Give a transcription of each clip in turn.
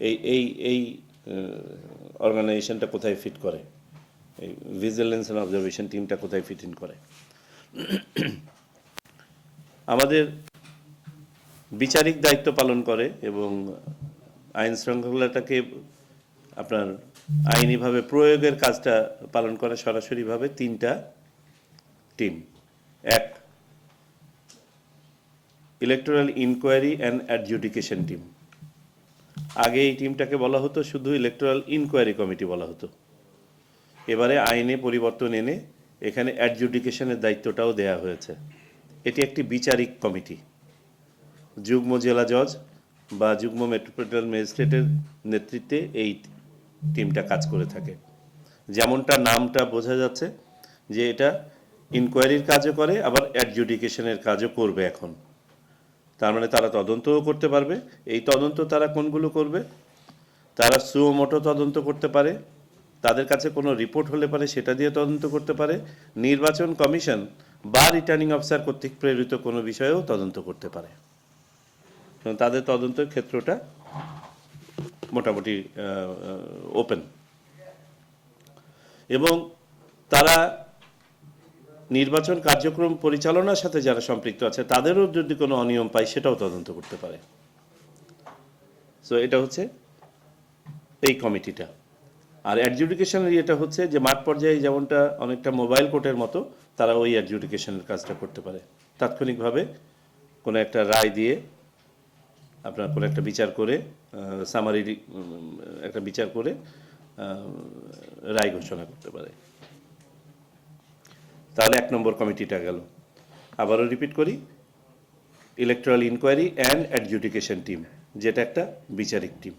এই এই এই অর্গানাইজেশনটা কোথায় ফিট করে? এই ভিজিলেন্স অ্যান্ড অবজারভেশন টিমটা কোথায় ফিট ইন করে? আমাদের বিচারিক দায়িত্ব পালন করে এবং আইন শৃঙ্খলাটাকে আপনার আইনিভাবে প্রয়োগের কাজটা পালন করে সরাসরিভাবে তিনটা টিম এক electoral inquiry and adjudication team আগে এই টিমটাকে বলা হতো শুধু ইলেকটোরাল ইনকোয়ারি কমিটি বলা হতো। এবারে আইনে পরিবর্তন এনে এখানে অ্যাডজুডিকেশনের দায়িত্বটাও দেয়া হয়েছে। এটি একটি বিচারিক কমিটি যুগ্ম জেলা জজ বা যুগ্ম মেট্রোপলিটন ম্যাজিস্ট্রেটের নেতৃত্বে এই টিমটা কাজ করে থাকে। যেমনটা নামটা বোঝা যাচ্ছে যে এটা ইনকোয়ারির কাজও করে, আবার অ্যাডজুডিকেশনের কাজও করবে এখন। তার মানে তারা তদন্তও করতে পারবে। এই তদন্ত তারা কোনগুলো করবে? তারা সুমোটো তদন্ত করতে পারে। তাদের কাছে কোনো রিপোর্ট হলে পারে সেটা দিয়ে তদন্ত করতে পারে। নির্বাচন কমিশন বা রিটার্নিং অফিসার কর্তৃক প্রেরিত কোনো বিষয়েও তদন্ত করতে পারে। তাদের তদন্তের ক্ষেত্রটা মোটামুটি ওপেন এবং তারা নির্বাচন কার্যক্রম পরিচালনার সাথে যারা সম্পৃক্ত আছে, তাদেরও যদি কোনো অনিয়ম পায়, সেটাও তদন্ত করতে পারে। সো এটা হচ্ছে এই কমিটিটা। আর অ্যাডজুডিকেশনের ইয়েটা হচ্ছে যে, মাঠ পর্যায়ে যেমনটা অনেকটা মোবাইল কোর্টের মতো, তারা ওই অ্যাডজুডিকেশনের কাজটা করতে পারে। তাৎক্ষণিকভাবে কোনো একটা রায় দিয়ে আপনার কোনো একটা বিচার করে সামারি একটা বিচার করে রায় ঘোষণা করতে পারে। তাহলে এক নম্বর কমিটিটা গেল। আবারও রিপিট করি। Electoral inquiry and adjudication team যেটা একটা বিচারিক টিম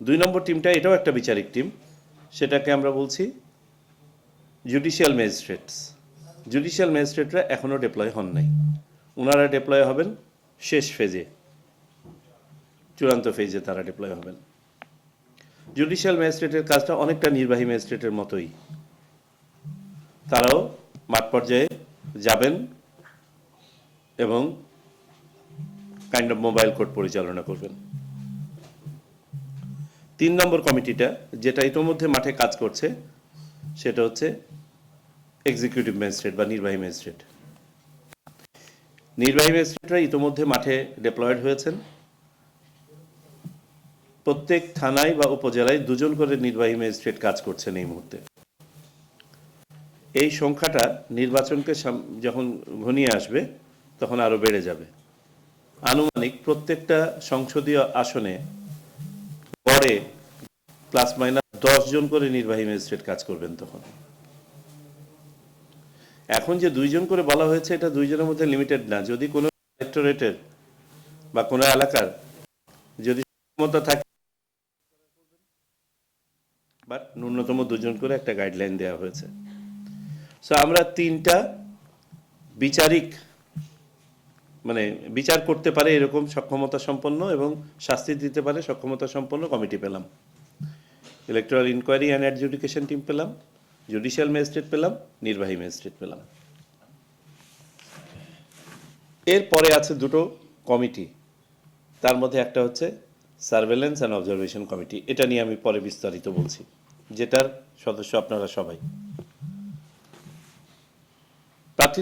দুই নম্বর টিমটা এটাও একটা বিচারিক টিম সেটাকে আমরা বলছি জুডিশিয়াল ম্যাজিস্ট্রেটস জুডিশিয়াল ম্যাজিস্ট্রেটরা এখনও ডিপ্লয় হন নাই। ওনারা ডিপ্লয় হবেন শেষ ফেজে চূড়ান্ত ফেজে তারা ডিপ্লয় হবেন। জুডিশিয়াল ম্যাজিস্ট্রেটের কাজটা অনেকটা নির্বাহী ম্যাজিস্ট্রেটের মতোই। তারাও মাঠ পর্যায়ে যাবেন এবং কাইন্ড অফ মোবাইল কোর্ট পরিচালনা করবেন। তিন নম্বর কমিটিটা যেটা ইতোমধ্যে মাঠে কাজ করছে, সেটা হচ্ছে এক্সিকিউটিভ ম্যাজিস্ট্রেট বা নির্বাহী ম্যাজিস্ট্রেট নির্বাহী ম্যাজিস্ট্রেটরা ইতোমধ্যে মাঠে ডেপ্লয়েড হয়েছেন। প্রত্যেক থানায় বা উপজেলায় দুজন করে নির্বাহী ম্যাজিস্ট্রেট কাজ করছেন এই মুহূর্তে। এই সংখ্যাটা নির্বাচনকে যখন ঘনিয়ে আসবে, তখন আরও বেড়ে যাবে। আনুমানিক প্রত্যেকটা সংসদীয় আসনে পরে প্লাস মাইনাস দশ জন করে নির্বাহী ম্যাজিস্ট্রেট কাজ করবেন তখন। এখন যে দুইজন করে বলা হয়েছে, এটা দুইজনের মধ্যে লিমিটেড না। যদি কোনো ইলেক্টোরেটের বা কোনো এলাকার যদি ক্ষমতা থাকে বাট ন্যূনতম দুজন করে একটা গাইডলাইন দেওয়া হয়েছে। সো আমরা তিনটা বিচারিক মানে বিচার করতে পারে এরকম সক্ষমতা সম্পন্ন এবং শাস্তি দিতে পারে সক্ষমতা সম্পন্ন কমিটি পেলাম। Electoral inquiry and adjudication team পেলাম জুডিশিয়াল ম্যাজিস্ট্রেট পেলাম, নির্বাহী ম্যাজিস্ট্রেট পেলাম। এরপরে আছে দুটো কমিটি, তার মধ্যে একটা হচ্ছে সার্ভেলেন্স অ্যান্ড অবজারভেশন কমিটি। এটা নিয়ে আমি পরে বিস্তারিত বলছি, যেটার সদস্য আপনারা সবাই। But